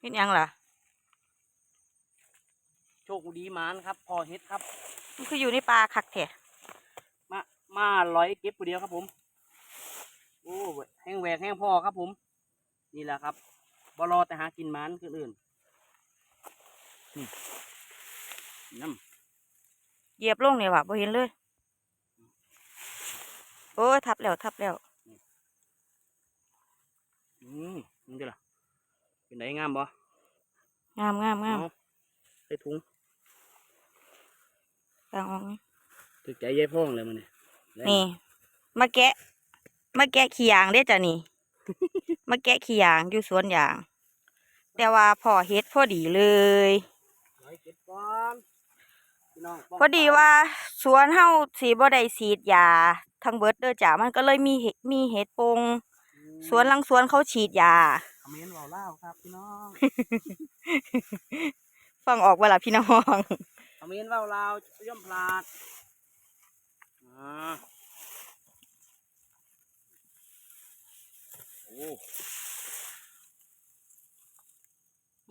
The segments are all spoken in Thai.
เฮ็ดหยังล่ะ โชคดีหมานครับ พอเฮ็ดครับ มันคืออยู่ในป่าคักแท้มา มาร้อยเก็บผู้เดียวครับผม โอ้แห้งแหวกแห้งพอครับผม นี่แหละครับบรอแต่หากินหมันคืออื่นนี่น้เหยียบลงเนี่ยว่ะบ่เห็นเลย โอ้ยทับแล้วทับแล้วำอืมนี่เด้อล่ะ เป็นไงงามบ่งามงามงามเอใส่ถุงกลางออกนี่ถึกใจยายพ่องเลยมันนี่แล้วนี่มาแกะมาแกะขี้ยางเด้อจ้ะนี่มาแกะขี้ยางอยู่สวนยาง แต่ว่าพอเฮ็ดพอดีเลยร้อยเก็บก่อนพี่น้องป้งพอดีว่าสวนเฮาสีบ่ได้ฉีดยาทั้งเบิดเด้อจ้ะมันก็เลยมีเห็ดมีเห็ดปงอืมสวนหลังสวนเขาฉีดยาคอม เมนต์เบาเล่าวครับพี่น้องฟังออกเวลาพี่น้องคอมเมนต์เบาเล่าวย่อมพลาดอ่าโอ้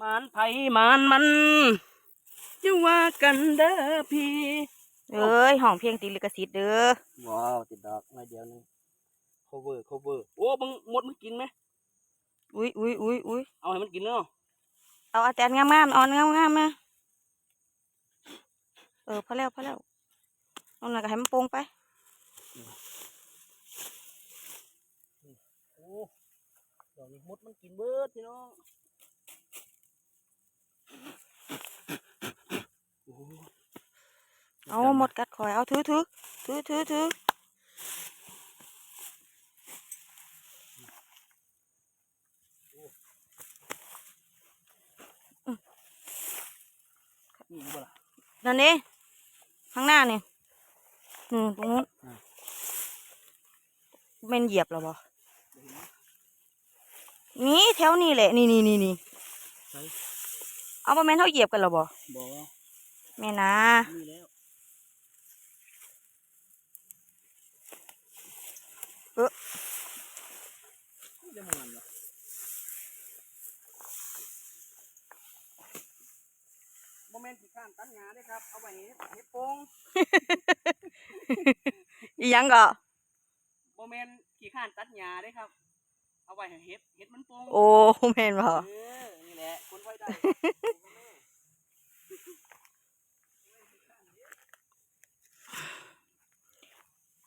มันไผมันมันจะว่ากันเด้อพี่ เอ้ยห้องเพลงติดลิขสิทธิ์เด้อว้าวติดดอกมาเดียวหนึง cover cover โอ้มึงหมดมึงกินไหม อุ้ยอุ้ยอุ้ยอุ้ยเอาให้มันกินเนาะเอาอาจารย์งามๆเอ่อนงามๆมาเออพอแล้วพอแล้วเอาหน่อยก็ให้มันโปร่งไปโอ้ดอกนี้หมดมันกินเบิดพี่น้องโอ้เอาหมดกัดคอยเอาถือถือถือถือถือ นี่อยู่บ่ล่ะนั่นนี่ข้างหน้านี่อืมตรงนู้นอ่าแม่นเหยียบแล้วบ่นี่แถวนี้แหละ นี่นี่นี่นี่ใส่เอาบ่แม่นเฮาเหยียบกันแล้วบ่บ่แม่นะนี่แล้วเอ้อ นี่จะมันล่ะโมเมนต์ที่ข้านตัดหญ้าเด้ครับ เอาไว้เฮ็ดเฮ็ดโป่งอีหยังก็โมเมนต์ที่ข้านตัดหญ้าเด้ครับ เอาไว้ให้เฮ็ดเฮ็ดมันโป่งโอ้แม่นบ่เออนี่แหละคนไว้ได้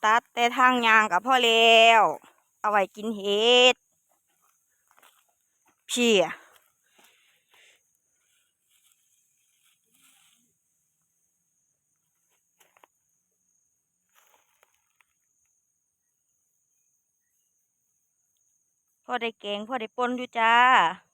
ตัดแต่ทางยางก็พอแล้ว เอาไว้กินเห็ดพี่อะ อได้แกงพอได้ปนอยู่จ้า